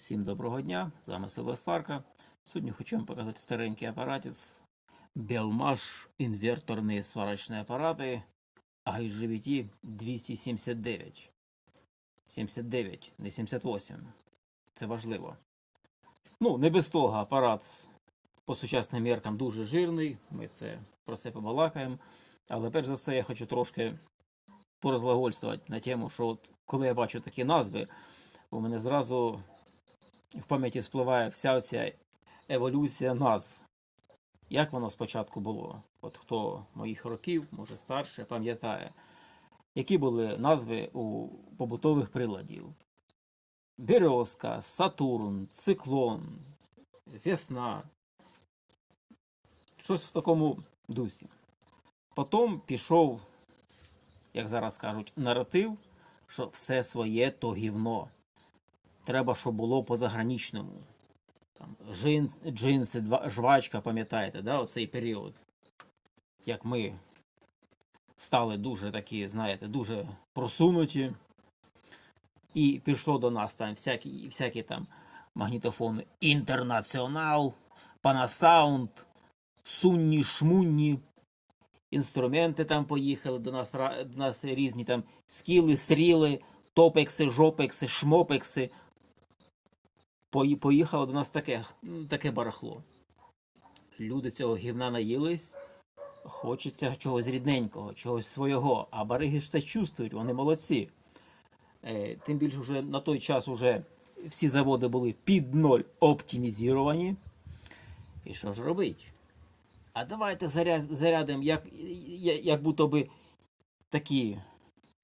Всім доброго дня, з вами Село Сварка. Сьогодні хочу вам показати старенький апаратець Белмаш інверторні сварочні апарати IGBT 279. 79, не 78. Це важливо. Ну, не без того апарат по сучасним меркам дуже жирний. Ми це, про це побалакаємо. Але перш за все я хочу трошки порозлагольствувати на тему, що от коли я бачу такі назви, у мене зразу в пам'яті спливає вся ця еволюція назв. Як воно спочатку було? От хто моїх років, може старше, пам'ятає, які були назви у побутових приладів? Березка, Сатурн, циклон, весна. Щось в такому дусі. Потім пішов, як зараз кажуть, наратив, що все своє то гівно треба, щоб було по заграничному. Там, джинс, джинси, жвачка, пам'ятаєте, да, оцей період. Як ми стали дуже такі, знаєте, дуже просунуті. І пішло до нас там всякі, всякі там магнітофони Інтернаціонал, Панасаунд, Сунні, Шмунні. Інструменти там поїхали до нас, до нас різні там скіли, сріли, топекси, жопекси, шмопекси. Пої- Поїхало до нас таке, таке барахло. Люди цього гівна наїлись, хочеться чогось рідненького, чогось свого. А бариги ж це чувствують, вони молодці. Е, тим більше вже на той час уже всі заводи були під ноль оптимізовані. І що ж робить? А давайте заря- зарядимо, як, як будто би такі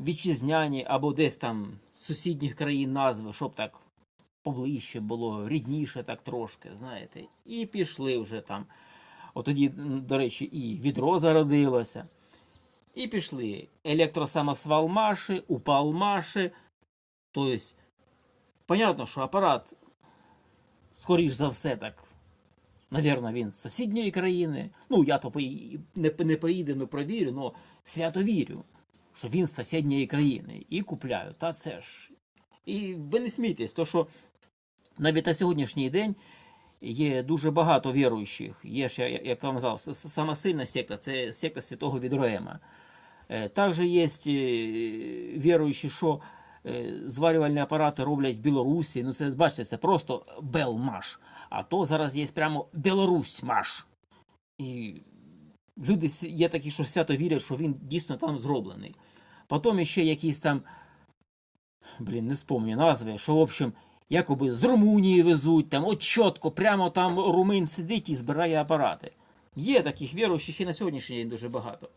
вітчизняні або десь там з сусідніх країн назви, щоб так поближче було, рідніше так трошки, знаєте. І пішли вже там. От тоді, до речі, і відро зародилося. І пішли електросамосвал Маші, упал Маші. Тобто, понятно, що апарат, скоріш за все, так, навірно, він з сусідньої країни. Ну, я то не, не поїду, не провірю, але свято вірю, що він з сусідньої країни. І купляю. Та це ж. І ви не смійтесь, то що навіть на сьогоднішній день є дуже багато віруючих. Є ж, як я вам казав, сама сильна секта це секта святого Відроема. Е, Також є е, віруючі, що е, зварювальні апарати роблять в Білорусі. Ну, це бачите, це просто Белмаш. А то зараз є прямо Білорусь-маш. І люди є такі, що свято вірять, що він дійсно там зроблений. Потім ще якісь там блін, не спомню назви, що, в общем, якоби з Румунії везуть, там, от чітко, прямо там румин сидить і збирає апарати. Є таких віруючих і на сьогоднішній день дуже багато.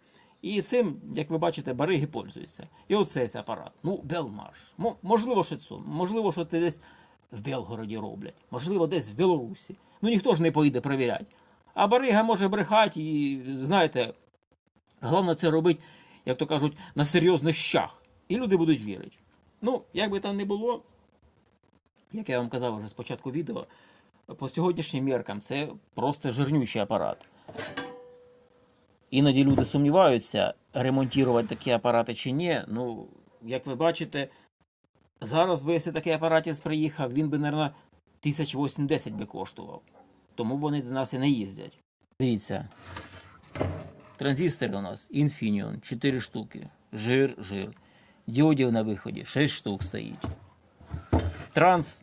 І цим, як ви бачите, бариги пользуються. І оце апарат. Ну, Белмаш. Мо- Можливо, що це. Можливо, що це десь в Белгороді роблять. Можливо, десь в Білорусі. Ну ніхто ж не поїде перевіряти. А барига може брехати і, знаєте, головне це робити, як то кажуть, на серйозних щах. І люди будуть вірити. Ну, як би там не було, як я вам казав вже спочатку відео, по сьогоднішнім міркам це просто жирнючий апарат. Іноді люди сумніваються, ремонтувати такі апарати чи ні. Ну, як ви бачите, зараз би, якщо такий апаратець приїхав, він би, мабуть, 1080 би коштував. Тому вони до нас і не їздять. Дивіться. Транзистори у нас Infineon 4 штуки. Жир, жир. Діодів на виході 6 штук стоїть. Транс.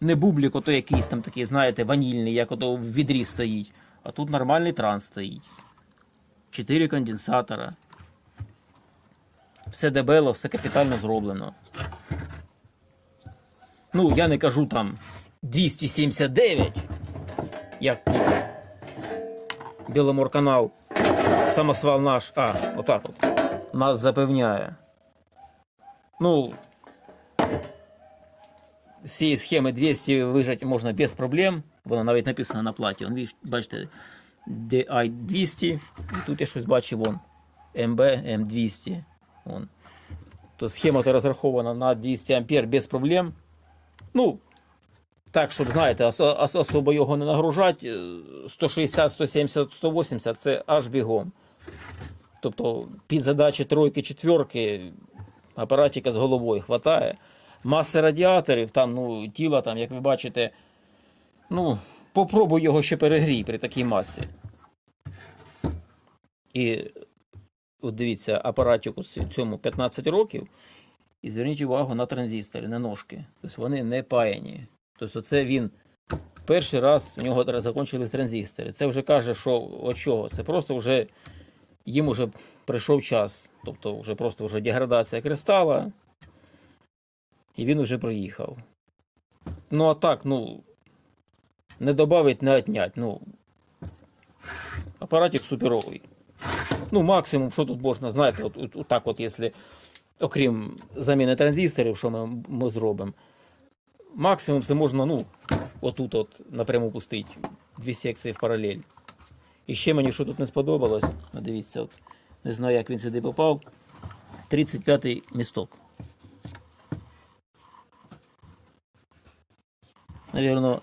Не бублік, ото якийсь там такий, знаєте, ванільний, як ото в відрі стоїть. А тут нормальний транс стоїть. 4 конденсатора. Все дебело, все капітально зроблено. Ну, я не кажу там 279, як Біломорканал, самосвал наш, а, отак от, нас запевняє. Ну, з схеми 200 вижати можна без проблем. Вона навіть написана на платі. Вон, бачите, DI 200. І тут я щось бачив, вон, MB M200. Вон. То схема то розрахована на 200 ампер без проблем. Ну, так, щоб, знаєте, ос- особо його не нагружати, е, 160, 170, 180 це аж бігом. Тобто під задачі тройки, четверки апаратика з головою хватає. Маси радіаторів, там, ну, тіла, там, як ви бачите, ну, попробуй його ще перегрій при такій масі. І от дивіться, апаратику цьому 15 років, і зверніть увагу на транзистори, на ножки. Тобто вони не паяні. Тобто це він перший раз у нього закінчились транзистори. Це вже каже, що от чого? Це просто вже їм вже прийшов час. Тобто вже просто вже деградація кристала, і він вже проїхав. Ну а так, ну, не додавить, не отнять. Ну, апаратик суперовий. Ну, максимум, що тут можна, знаєте, от, от, от так от, якщо, окрім заміни транзисторів, що ми, ми зробимо, максимум це можна, ну, отут от напряму пустити дві секції в паралель. І ще мені що тут не сподобалось, ну, дивіться, от, не знаю, як він сюди попав. 35-й місток. Навірно,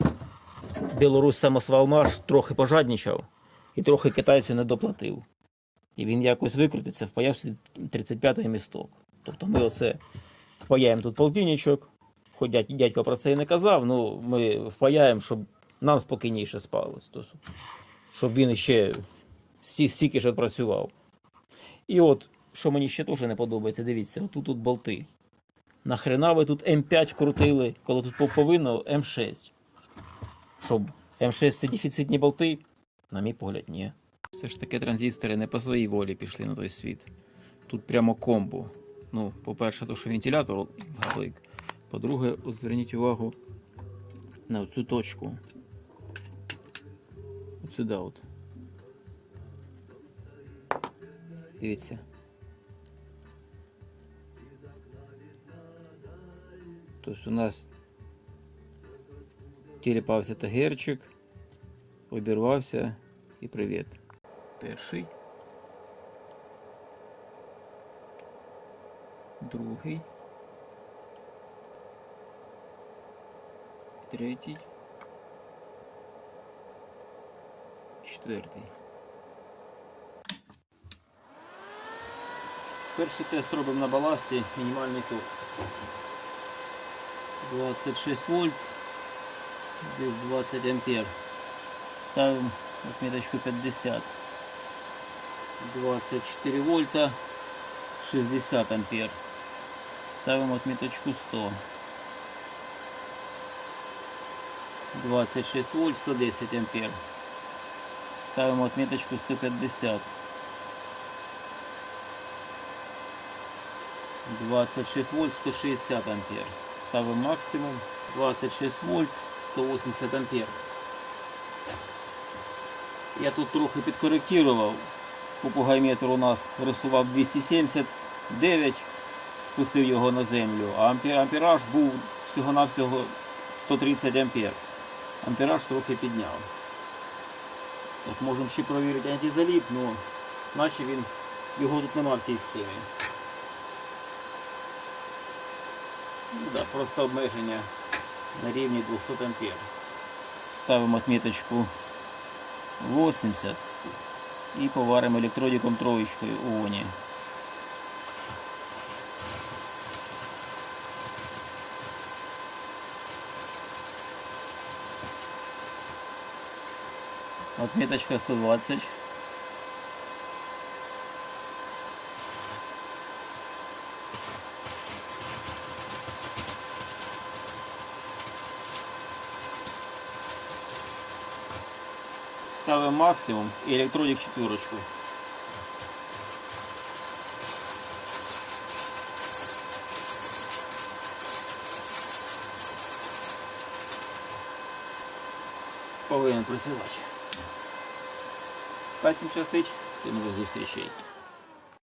Білорусь самосвалмаш трохи пожадничав і трохи китайцю не доплатив. І він якось викрутиться, впаявся 35-й місток. Тобто ми оце впаяємо тут полтинничок, хоч дядько про це і не казав, ну ми впаяємо, щоб нам спокійніше спалось. Щоб він ще стільки ж працював. І от, що мені ще теж не подобається, дивіться, отут тут болти. Нахрена ви тут М5 вкрутили, коли тут по- повинно М6. Щоб М6 це дефіцитні болти? На мій погляд, ні. Все ж таки транзистори не по своїй волі пішли на той світ. Тут прямо комбо. Ну, по-перше, то, що вентилятор галик. По-друге, зверніть увагу на цю точку. От сюди от. Дивіться. Тобто у нас тіліпався тагерчик, обірвався і привіт. Перший. Другий. Третій. Четвертий. Перший тест робимо на баласті, мінімальний ток. 26 вольт, десь 20 ампер. Ставим отметочку 50. 24 вольта, 60 ампер. Ставим отметочку 100. 26 вольт, 110 ампер. Ставим отметочку 150. 26 вольт, 160 ампер. Ставим максимум. 26 вольт, 180 ампер. Я тут трохи підкоректував. Попугайметр у нас рисував 279, спустив його на землю, а ампераж був всього-навсього 130 ампер. Ампераж трохи підняв. От можемо ще провірити антизаліп, але наче він його тут нема в цій схемі. Ну, да, просто обмеження на рівні 200 ампер. Ставимо отметочку 80 і поваримо електродиком троєчкою у оні. Отметочка 120. Ставимо максимум і электроник четверочку. Повинен працювати. Пасім щастить, до нових зустрічей.